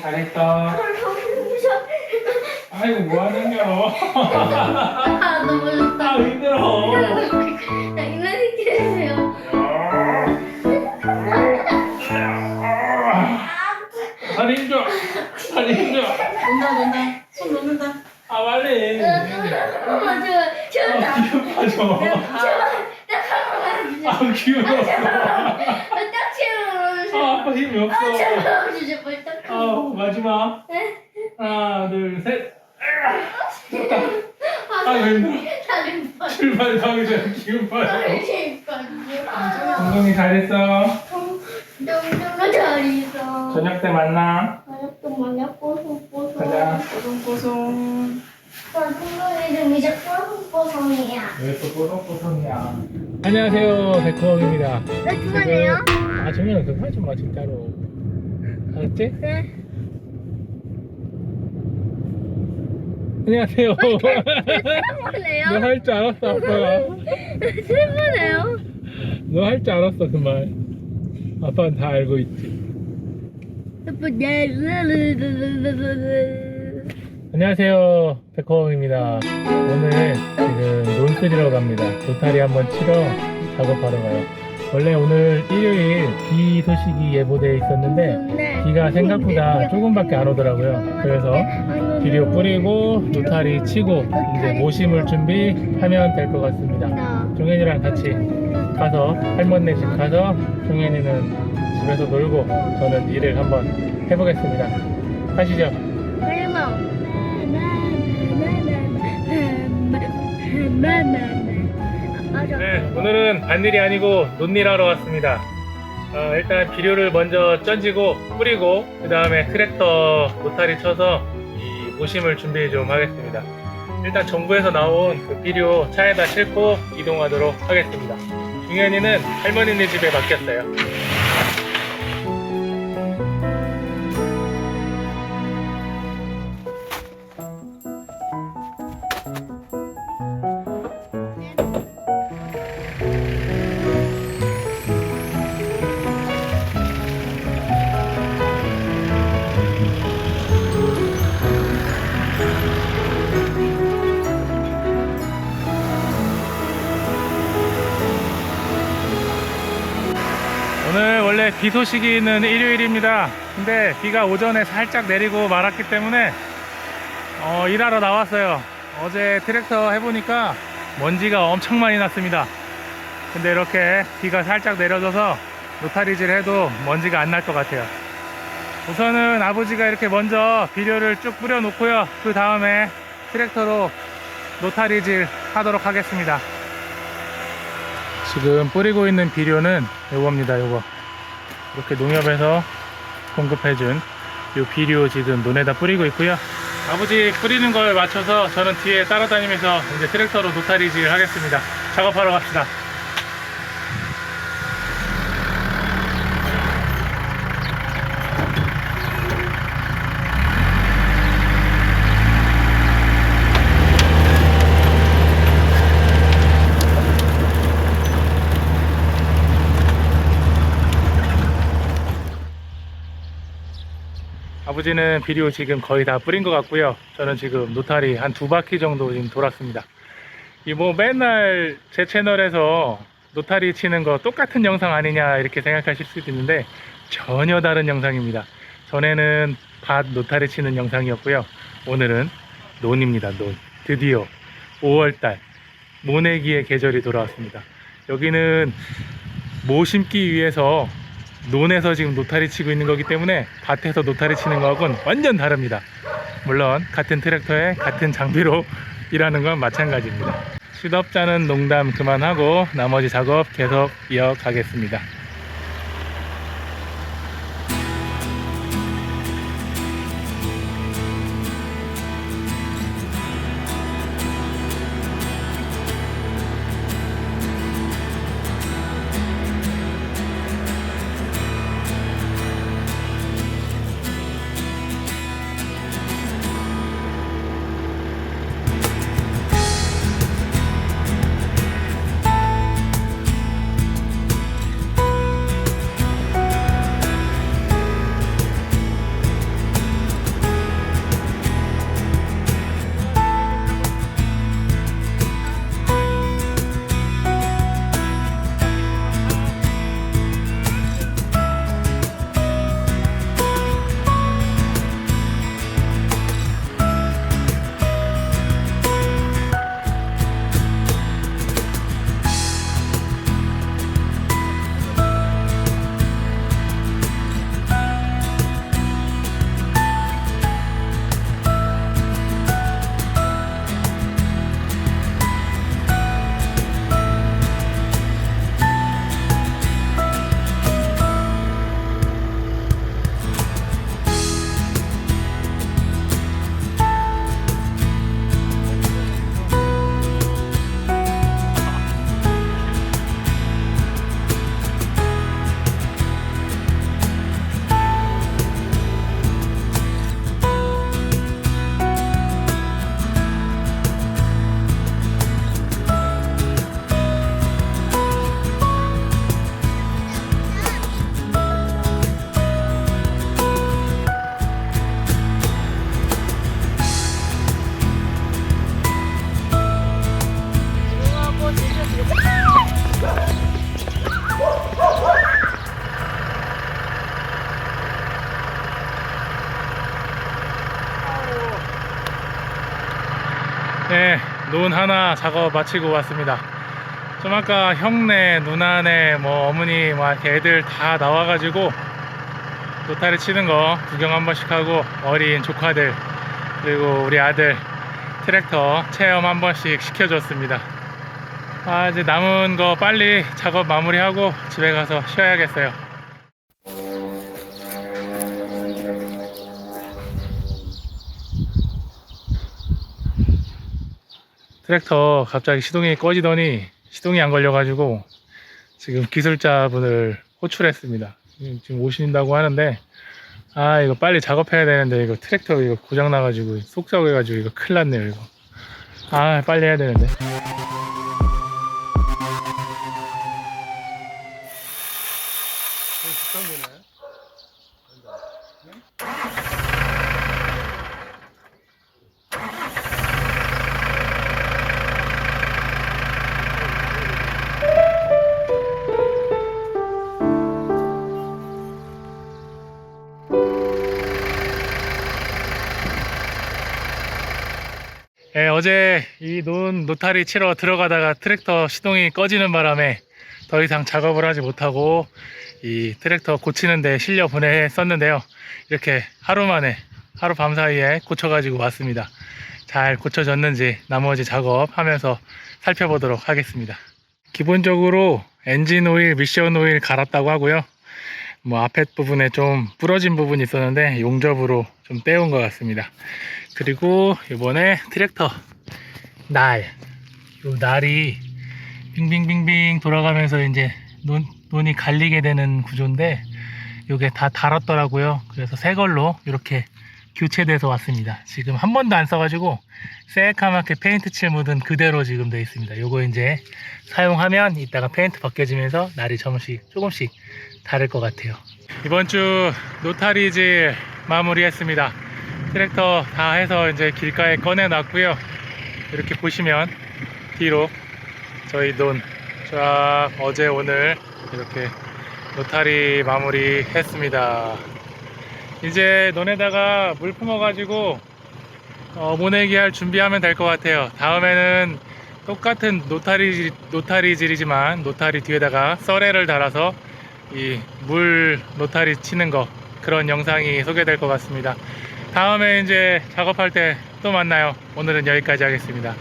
잘했어. 아이고 뭐 하는겨? 아 너무 아 좋다. 힘들어. 나 이만히 키우세요. 다리 힘줘. 다리 힘줘. 논다 논다 손 놓는다 아 빨리. 아 엄마 저 저나 기분 빠져. 아 기분 없어. 딱 채워. 아 아빠 힘이 없어. 아 채워 주제 벌떡. 아 마지막. 네. 하나 둘 셋. 됐다. 아 힘들어. 출발 하기 전에 기분 빠져. 엉덩이 잘했어. 저녁 때 만나. 가자. 이름 이제 뽀송뽀송이야. 왜또 뽀송뽀송이야? 안녕하세요, 백호입니다. 왜 그만해요? 아, 정연아, 그거 하지 마, 진짜로. 네. 안녕하세요. 슬프네요. 너 할 줄 알았어, 아빠가. 슬프네요. 너 할 줄 알았어, 그 말. 아빠는 다 알고 있지. 안녕하세요, 백호입니다. 오늘 지금 논스리러 갑니다. 로타리 한번 치러 작업하러 가요. 원래 오늘 일요일 비 소식이 예보되어 있었는데 비가 생각보다 조금밖에 안 오더라고요. 그래서 비료 뿌리고 로타리 치고 이제 모심을 준비하면 될 것 같습니다. 종현이랑 같이 가서 할머니 집 가서 종현이는 집에서 놀고 저는 일을 한번 해보겠습니다. 가시죠. 네, 오늘은 밭일이 아니고 논일 하러 왔습니다. 어, 일단 비료를 먼저 ጨ지고 뿌리고 그 다음에 트랙터 로타리 쳐서 이 모심을 준비 좀 하겠습니다. 일단 정부에서 나온 그 비료 차에다 싣고 이동하도록 하겠습니다. 중현이는 할머니네 집에 맡겼어요. 오늘 원래 비 소식이 있는 일요일입니다. 근데 비가 오전에 살짝 내리고 말았기 때문에 어, 일하러 나왔어요. 어제 트랙터 해보니까 먼지가 엄청 많이 났습니다. 근데 이렇게 비가 살짝 내려져서 로타리질 해도 먼지가 안 날 것 같아요. 우선은 아버지가 이렇게 먼저 비료를 쭉 뿌려 놓고요. 그 다음에 트랙터로 로타리질 하도록 하겠습니다. 지금 뿌리고 있는 비료는 요겁니다 요거. 이렇게 농협에서 공급해준 요 비료 지금 논에다 뿌리고 있고요. 아버지 뿌리는 걸 맞춰서 저는 뒤에 따라다니면서 이제 트랙터로 노타리질 하겠습니다. 작업하러 갑시다 아버지는 비료 지금 거의 다 뿌린 것 같고요. 저는 지금 노타리 한 두 바퀴 정도 지금 돌았습니다. 이 뭐 맨날 제 채널에서 노타리 치는 거 똑같은 영상 아니냐 이렇게 생각하실 수도 있는데 전혀 다른 영상입니다. 전에는 밭 노타리 치는 영상이었고요. 오늘은 논입니다. 논. 드디어 5월달 모내기의 계절이 돌아왔습니다. 여기는 모 심기 위해서 논에서 지금 노타리 치고 있는 거기 때문에 밭에서 노타리 치는 거하고는 완전 다릅니다. 물론 같은 트랙터에 같은 장비로 일하는 건 마찬가지입니다. 시덥잖은 농담 그만하고 나머지 작업 계속 이어가겠습니다. 네, 논 하나 작업 마치고 왔습니다. 좀 아까 형네, 누나네, 뭐 어머니, 뭐 이렇게 애들 다 나와가지고 노타리 치는 거 구경 한 번씩 하고 어린 조카들 그리고 우리 아들 트랙터 체험 한 번씩 시켜줬습니다. 아 이제 남은 거 빨리 작업 마무리하고 집에 가서 쉬어야겠어요. 트랙터 갑자기 시동이 꺼지더니 시동이 안 걸려가지고 지금 기술자분을 호출했습니다. 지금 오신다고 하는데 아 이거 빨리 작업해야 되는데 이거 트랙터 이거 고장 나가지고 속 썩어가지고 이거 큰일 났네요 이거. 아 빨리 해야 되는데 예, 어제 이 논 노타리 치러 들어가다가 트랙터 시동이 꺼지는 바람에 더 이상 작업을 하지 못하고 이 트랙터 고치는데 실려 보냈었는데요. 이렇게 하루 만에 하루 밤 사이에 고쳐가지고 왔습니다. 잘 고쳐졌는지 나머지 작업하면서 살펴보도록 하겠습니다. 기본적으로 엔진 오일, 미션 오일 갈았다고 하고요. 뭐 앞에 부분에 좀 부러진 부분이 있었는데 용접으로 좀 떼온 것 같습니다. 그리고 이번에 트랙터 날, 요 날이 빙빙빙빙 돌아가면서 이제 논, 논이 갈리게 되는 구조인데 요게 다 달았더라고요. 그래서 새 걸로 이렇게 교체돼서 왔습니다. 지금 한 번도 안 써가지고 새까맣게 페인트 칠 묻은 그대로 지금 되어 있습니다. 요거 이제 사용하면 이따가 페인트 벗겨지면서 날이 조금씩 조금씩 다를 것 같아요. 이번 주 노타리질 마무리했습니다. 트랙터 다 해서 이제 길가에 꺼내놨고요. 이렇게 보시면 뒤로 저희 논 쫙 어제 오늘 이렇게 노타리 마무리 했습니다. 이제 논에다가 물 품어가지고 어, 모내기 할 준비하면 될 것 같아요. 다음에는 똑같은 노타리, 노타리질이지만 노타리 뒤에다가 썰애를 달아서 이 물 노타리 치는 거 그런 영상이 소개될 것 같습니다. 다음에 이제 작업할 때 또 만나요. 오늘은 여기까지 하겠습니다.